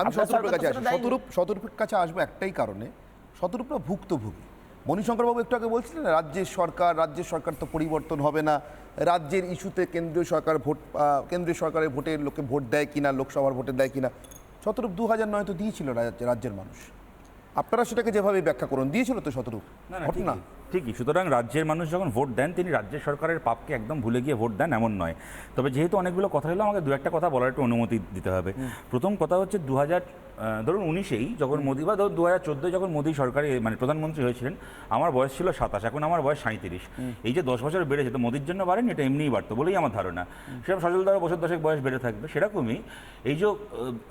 আমি শতরূপের কাছে তো আসি। শতরূপ শতরূপের কাছে আসব একটাই কারণে শতরূপরা ভুক্তভোগী। মণিশঙ্করবাবু একটু আগে বলছিলেন রাজ্যের সরকার রাজ্যের সরকার তো পরিবর্তন হবে না রাজ্যের ইস্যুতে কেন্দ্রীয় সরকার ভোট কেন্দ্রীয় সরকারের ভোটে লোকে ভোট দেয় কিনা লোকসভার ভোটে দেয় কিনা শতরূপ দু হাজার নয় তো দিয়েছিল রাজ্যের মানুষ। আপনারা সেটাকে যেভাবে ব্যাখ্যা করুন দিয়েছিল তো শতরূপ ঘটনা? ঠিকই সুতরাং রাজ্যের মানুষ যখন ভোট দেন তিনি রাজ্য সরকারের পাপকে একদম ভুলে গিয়ে ভোট দেন এমন নয়। তবে যেহেতু অনেকগুলো কথা হলো আমাকে দু একটা কথা বলার একটু অনুমতি দিতে হবে। প্রথম কথা হচ্ছে দু হাজার ধরুন উনিশেই যখন মোদী বা ধরুন দু হাজার চোদ্দোয় যখন মোদী সরকারে মানে প্রধানমন্ত্রী হয়েছিলেন আমার বয়স ছিল সাতাশ এখন আমার বয়স সাঁত্রিশ এই যে দশ বছর বেড়েছে তো মোদীর জন্য বাড়েনি এটা এমনিই বাড়তো বলেই আমার ধারণা। সেরকম সজলদারও বছর দশেক বয়স বেড়ে থাকবে। সেরকমই এই যে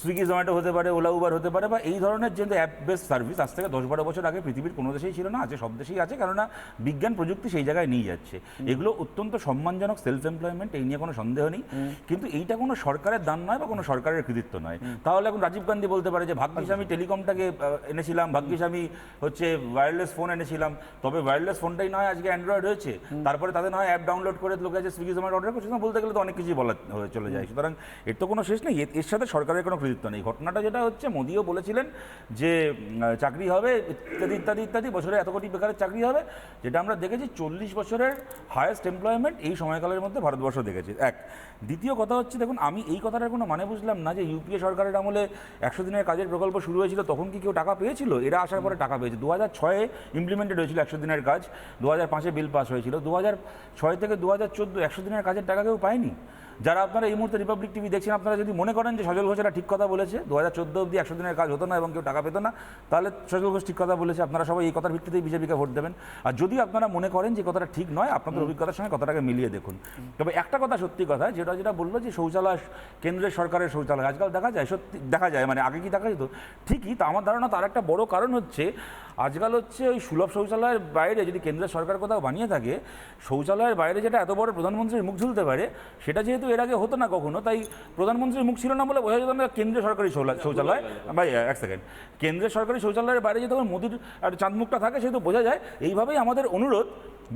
সুইগি জোম্যাটো হতে পারে ওলা উবার হতে পারে বা এই ধরনের যে অ্যাপ বেস সার্ভিস আজ থেকে দশ বারো বছর আগে পৃথিবীর কোনো দেশেই ছিল না আছে সব দেশেই আছে কেননা বিজ্ঞান প্রযুক্তি সেই জায়গায় নিয়ে যাচ্ছে। এগুলো অত্যন্ত সম্মানজনক সেলফ এমপ্লয়মেন্ট এই নিয়ে কোনো সন্দেহ নেই। কিন্তু এইটা কোনো সরকারের দান নয় বা কোনো সরকারের কৃতিত্ব নয়। তাহলে এখন রাজীব গান্ধী বলতে পারে যে ভাগ্যিস আমি টেলিকমটাকে এনেছিলাম ভাগ্যিস আমি হচ্ছে ওয়্যারলেস ফোন এনেছিলাম। তবে ওয়্যারলেস ফোনটাই নয় আজকে অ্যান্ড্রয়েড হয়েছে তারপরে তাদের নয় অ্যাপ ডাউনলোড করে লোকে আছে সুইগি জোম্যাটো অর্ডার করছে না বলতে গেলে তো অনেক কিছুই বলা হয়ে চলে যায়। সুতরাং এর তো কোনো শেষ নেই। এর- এর সাথে সরকারের কোনো কৃতিত্ব নেই। ঘটনাটা যেটা হচ্ছে মোদিও বলেছিলেন যে চাকরি হবে ইত্যাদি ইত্যাদি ইত্যাদি বছরে এত কোটি বেকারের চাকরি হবে। যেটা আমরা দেখেছি চল্লিশ বছরের হায়েস্ট এমপ্লয়মেন্ট এই সময়কালের মধ্যে ভারতবর্ষ দেখেছে। এক। দ্বিতীয় কথা হচ্ছে, দেখুন, আমি এই কথাটার কোনো মানে বুঝলাম না যে ইউপিএ সরকারের আমলে একশো দিনের কাজের প্রকল্প শুরু হয়েছিল, তখন কি কেউ টাকা পেয়েছিল? এরা আসার পরে টাকা পেয়েছে। দু হাজার ছয়ে ইমপ্লিমেন্টেড হয়েছিল একশো দিনের কাজ দু হাজার পাঁচে বিল পাস হয়েছিল দু হাজার ছয় থেকে দু হাজার চোদ্দ একশো দিনের কাজের টাকা কেউ পায়নি। যারা আপনারা এই মুহূর্তে রিপাবলিক টিভি দেখছেন আপনারা যদি মনে করেন যে সজল ঘোষ এটা ঠিক কথা বলেছে দু হাজার চোদ্দ অব্দি একশো দিনের কাজ হতো না এবং কেউ টাকা পেতো না তাহলে সজল ঘোষ ঠিক কথা বলেছে আপনারা সবাই এই কথার ভিত্তিতেই বিজেপিকে ভোট দেবেন। আর যদি আপনারা মনে করেন যে কথাটা ঠিক নয় আপনাদের অভিজ্ঞতার সঙ্গে কথাটাকে মিলিয়ে দেখুন। তবে একটা কথা সত্যি কথা যেটা যেটা বলল যে শৌচালয় কেন্দ্রের সরকারের শৌচালয় আজকাল দেখা যায় সত্যি দেখা যায় মানে আগে কি দেখা যেত? ঠিকই তা আমার ধারণা তার একটা বড় কারণ হচ্ছে আজকাল হচ্ছে ওই সুলভ শৌচালয়ের বাইরে যদি কেন্দ্রের সরকার কোথাও বানিয়ে থাকে, শৌচালয়ের বাইরে যেটা এত বড় প্রধানমন্ত্রীর মুখ ঝুলতে পারে, সেটা যেহেতু এর আগে হতো না কখনো, তাই প্রধানমন্ত্রীর মুখ ছিল না বলে বোঝা যেত না কেন্দ্রীয় সরকারি শৌচালয়। ভাই, এক সেকেন্ড কেন্দ্রের সরকারি শৌচালয়ের বাইরে যেহেতু মোদির একটা চাঁদমুখটা থাকে, সেহেতু বোঝা যায়, এইভাবেই আমাদের অনুরোধ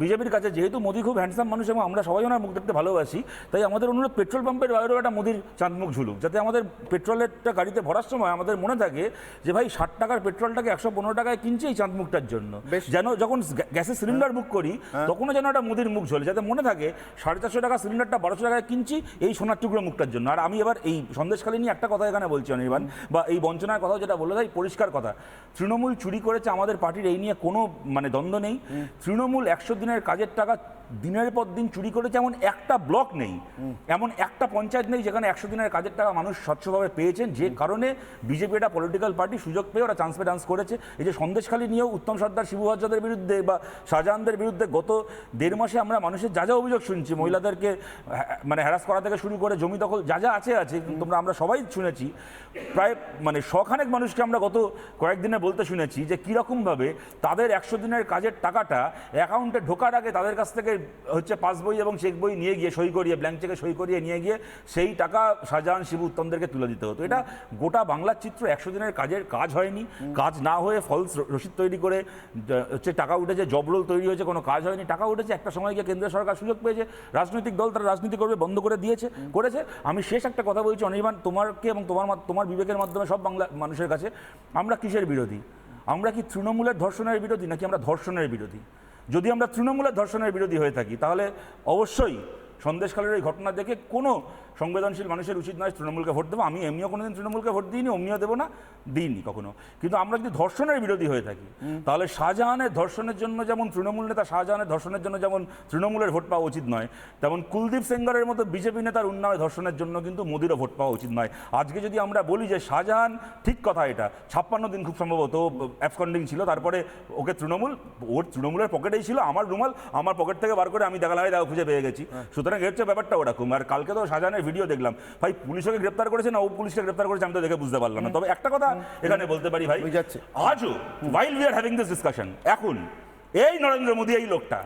বিজেপির কাছে, যেহেতু মোদি খুব হ্যান্ডসাম মানুষ এবং আমরা সবাই ওনার মুখ দেখতে ভালোবাসি, তাই আমাদের অনুরোধ পেট্রোল পাম্পের বাইরেও একটা মোদির চাঁদমুখ ঝুলুক, যাতে আমাদের পেট্রোলেরটা গাড়িতে ভরার সময় আমাদের মনে থাকে যে, ভাই, ষাট টাকার পেট্রোলটাকে একশো পনেরো টাকায় কিনছে এই চাঁদমুখটার জন্য। যেন যখন গ্যাসের সিলিন্ডার বুক করি তখনও যেন একটা মোদির মুখ ঝোলে। যাতে মনে থাকে সাড়ে চারশো টাকা সিলিন্ডারটা বারোশো টাকায় কিনছি এই সোনার টুকরো মুখটার জন্য। আর আমি এবার এই সন্দেশখালী নিয়ে একটা কথা এখানে বলছি অনির্বাণ বা এই বঞ্চনার কথা যেটা বলে তাই পরিষ্কার কথা। তৃণমূল চুরি করেছে আমাদের পার্টির এই নিয়ে কোনো মানে দ্বন্দ্ব নেই। তৃণমূল একশো দিনের কাজের টাকা দিনের পর দিন চুরি করেছে এমন একটা ব্লক নেই। এমন একটা পঞ্চায়েত নেই যেখানে একশো দিনের কাজের টাকা মানুষ স্বচ্ছভাবে পেয়েছেন। যে কারণে বিজেপি একটা পলিটিক্যাল পার্টি সুযোগ পেয়ে ওরা চান্স পেয়ে ডান্স করেছে। এই যে সন্দেশখালী নিয়েও উত্তম সর্দার শিবু বিরুদ্ধে বা শাহজাহানদের বিরুদ্ধে গত দেড় মাসে আমরা মানুষের যা যা অভিযোগ শুনছি, মহিলাদেরকে মানে হ্যারাস করা থেকে শুরু করে জমি দখল যা যা আছে আছে তোমরা, আমরা সবাই শুনেছি, প্রায় মানে শখানেক মানুষকে আমরা গত কয়েকদিনে বলতে শুনেছি যে কীরকমভাবে তাদের একশো দিনের কাজের টাকাটা অ্যাকাউন্টে ঢোকার আগে তাদের কাছ থেকে হচ্ছে পাস বই এবং চেক বই নিয়ে গিয়ে সই করিয়ে ব্ল্যাঙ্ক চেকে সই করিয়ে নিয়ে গিয়ে সেই টাকা শাহজাহান শিবু উত্তমদেরকে তুলে দিতে হতো। এটা গোটা বাংলার চিত্র, একশো দিনের কাজের কাজ হয়নি। কাজ না হয়ে ফলস রসিদ তৈরি করে হচ্ছে টাকা উঠেছে জব রোল তৈরি হয়েছে, কোনো কাজ হয়নি। টাকা উঠেছে, একটা সময় গিয়ে কেন্দ্রীয় সরকার সুযোগ পেয়েছে, রাজনৈতিক দল তারা রাজনীতি করবে, বন্ধ করে দিয়েছে, করেছে। আমি শেষ একটা কথা বলছি, অনির্বাণ, তোমারকে এবং তোমার তোমার বিবেকের মাধ্যমে সব বাংলা মানুষের কাছে, আমরা কিসের বিরোধী? আমরা কি তৃণমূলের ধর্ষণের বিরোধী নাকি আমরা ধর্ষণের বিরোধী? যদি আমরা তৃণমূলের ধর্ষণের বিরোধী হয়ে থাকি তাহলে অবশ্যই সন্দেশকালের এই ঘটনা দেখে কোনো সংবেদনশীল মানুষের উচিত নয় তৃণমূলকে ভোট দেবো। আমি এমনিও কোনোদিন তৃণমূলকে ভোট দিইনি অমনিও দেবো না দিইনি কখনো। কিন্তু আমরা যদি ধর্ষণের বিরোধী হয়ে থাকি তাহলে শাহজাহানের ধর্ষণের জন্য যেমন তৃণমূল নেতা শাহজাহানের ধর্ষণের জন্য যেমন তৃণমূলের ভোট পাওয়া উচিত নয় তেমন কুলদীপ সেঙ্গারের মতো বিজেপি নেতার উন্নয় ধর্ষণের জন্য কিন্তু মোদিরও ভোট পাওয়া উচিত নয়। আজকে যদি আমরা বলি যে শাহজাহান ঠিক কথা এটা ছাপ্পান্ন দিন খুব সম্ভবত অ্যাবসকন্ডিং ছিল তারপরে ওকে তৃণমূল ওর তৃণমূলের পকেটেই ছিল আমার রুমাল আমার পকেট থেকে বার করে আমি দেখালাই দেখো খুঁজে পেয়ে গেছি। সুতরাং এর হচ্ছে ব্যাপারটা ওরকম। আর কালকে তো শাহজাহানের ভিডিও দেখলাম। ভাই পুলিশকে গ্রেপ্তার করেছে না ও পুলিশকে গ্রেপ্তার করেছে আমি তো দেখে বুঝতে পারলাম না। তবে একটা কথা এখানে বলতে পারি ভাই। আজও while we are having this discussion এখন এই নরেন্দ্র মোদী এই লোকটা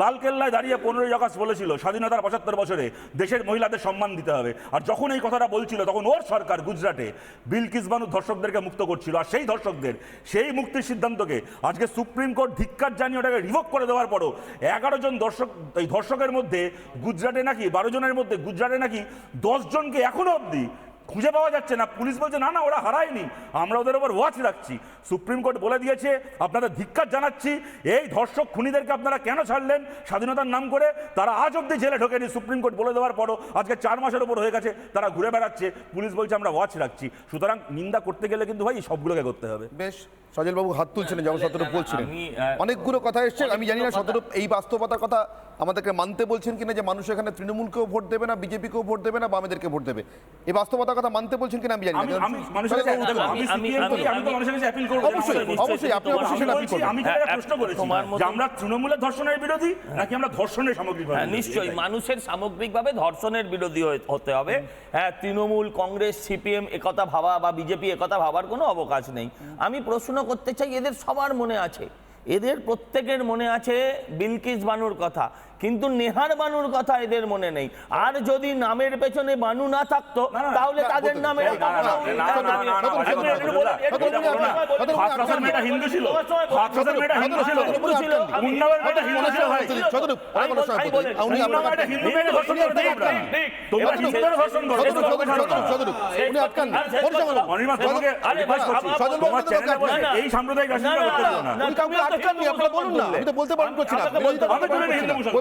লালকেল্লায় দাঁড়িয়ে পনেরোই আগস্ট বলেছিল, স্বাধীনতার পঁচাত্তর বছরে দেশের মহিলাদের সম্মান দিতে হবে। আর যখন এই কথাটা বলছিল, তখন ওর সরকার গুজরাটে বিলকিস বানু ধর্ষকদেরকে মুক্ত করছিল। আর সেই ধর্ষকদের, সেই মুক্তির সিদ্ধান্তকে আজকে সুপ্রিম কোর্ট ধিক্কার জানিয়ে ওটাকে রিভোক করে দেওয়ার পরও এগারো জন দর্শক এই ধর্ষকের মধ্যে গুজরাটে নাকি, বারো জনের মধ্যে গুজরাটে নাকি দশ জনকে এখনও অবধি খুঁজে পাওয়া যাচ্ছে না। পুলিশ বলছে না না ওরা হারায়নি। আমরা ওদের ওপর ওয়াচ রাখছি। সুপ্রিম কোর্ট বলে দিয়েছে আপনাদের ধিক্কার জানাচ্ছি। এই ধর্ষক খুনিদেরকে আপনারা কেন ছাড়লেন? স্বাধীনতার নাম করে তারা আজ অব্দি জেলে ঢোকেনি। সুপ্রিম কোর্ট বলে দেওয়ার পরও আজকে চার মাসের ওপর হয়ে গেছে তারা ঘুরে বেড়াচ্ছে। পুলিশ বলছে আমরা ওয়াচ রাখছি। সুতরাং নিন্দা করতে গেলে কিন্তু ভাই সবগুলোকে করতে হবে। বেশ সজলবাবু হাত তুলছিলেন যেমন শতরূপ বলছিলেন অনেকগুলো কথা এসছে আমি জানি না শতরূপ এই বাস্তবতার কথা আমাদেরকে মানতে বলছেন কিনা যে মানুষ এখানে তৃণমূলকেও ভোট দেবে না বিজেপিকেও ভোট দেবে না বামেদেরকে ভোট দেবে? এই বাস্তবতার কথা মানতে বলছেন কিনা আমি জানি না। অবশ্যই, আপনি অবশ্যই সেটা appeal করবেন। আমি হ্যাঁ, প্রশ্ন করেছি আমরা তৃণমূলের ধর্ষণের বিরোধী নাকি আমরা ধর্ষণের সামগ্রিক হ্যাঁ, নিশ্চয়ই মানুষের সামগ্রিকভাবে ধর্ষণের বিরোধী হয়ে- হতে হবে। হ্যাঁ তৃণমূল কংগ্রেস সিপিএম একথা ভাবা বা বিজেপি একথা ভাবার কোনো অবকাশ নেই। আমি প্রশ্ন করতে চাই এদের সবার মনে আছে এদের প্রত্যেকের মনে আছে বিলকিস বানুর কথা। কিন্তু নেহার বানুর কথা এদের মনে নেই। আর যদি নামের পেছনে বানু না থাকতো তাহলে তাদের নামে এই সাম্প্রদায়িক বলতে পারেন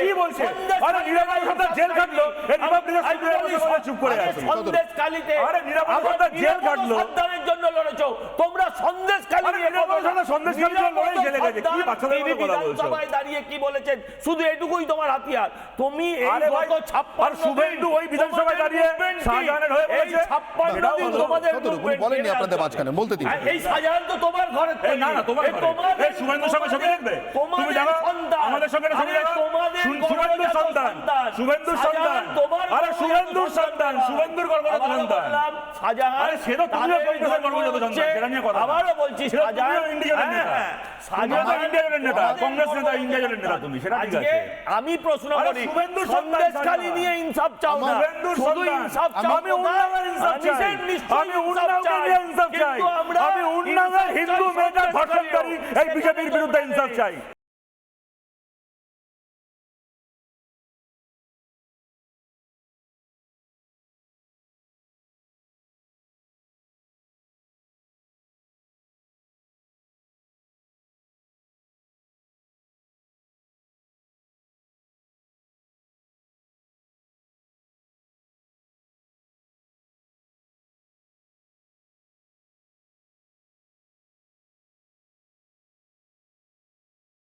কি বলছে? আরে নিরাপদ হত্যা জেল কাটলো এই নবাব নিরাপদ চুপ করে আছে। সন্দেশ কালিতে আরে নিরাপদ হত্যা জেল কাটলো সন্তানের জন্য লড়েছো। তোমরা সন্দেশ কালি নিরাপদ হত্যা সন্দেশ কালি লড়াই জেলে গেছে। কি বাচ্চাদের কথা বলছো? সবাই দাঁড়িয়ে কি বলেছেন শুধু এটুকুই তোমার হাতিয়ার। তুমি এই গত 56 আর শুভেন্দু ওই বিধানসভায় দাঁড়িয়ে শাহজাহানের হয়ে বলেছে? 56 দিন তোমাদের উনি বলেননি আপনাদের মাঝখানে? বলতে দিন। এই শাহজাহান তো তোমার ঘরে না না তোমার তোমার এই শুভেন্দু সবাই সবাই দেখবে। তুমি জানো আমাদের সঙ্গে সন্তান। সন্তান। আরে শুভেন্দুর সন্তান শুভেন্দুর গর্ভজাত সন্তান। আরে সে তো তুমিও গর্ভজাত সন্তান সেটা নিয়ে কথা আবারও বলছি হ্যাঁ, নেতা। হ্যাঁ, নেতা কংগ্রেস নেতা নেতা তুমি সেটা ঠিক আছে। আমি প্রশ্ন করি নিয়ে ইনসাফ চাও না। ইনসাফ চাও আমি উন্নয়নের ইনসাফ চাই। আমি ইনসাফ চাই। আমি হিন্দু মেয়েদের ধর্ষণকারী এই বিজেপির বিরুদ্ধে ইনসাফ চাই।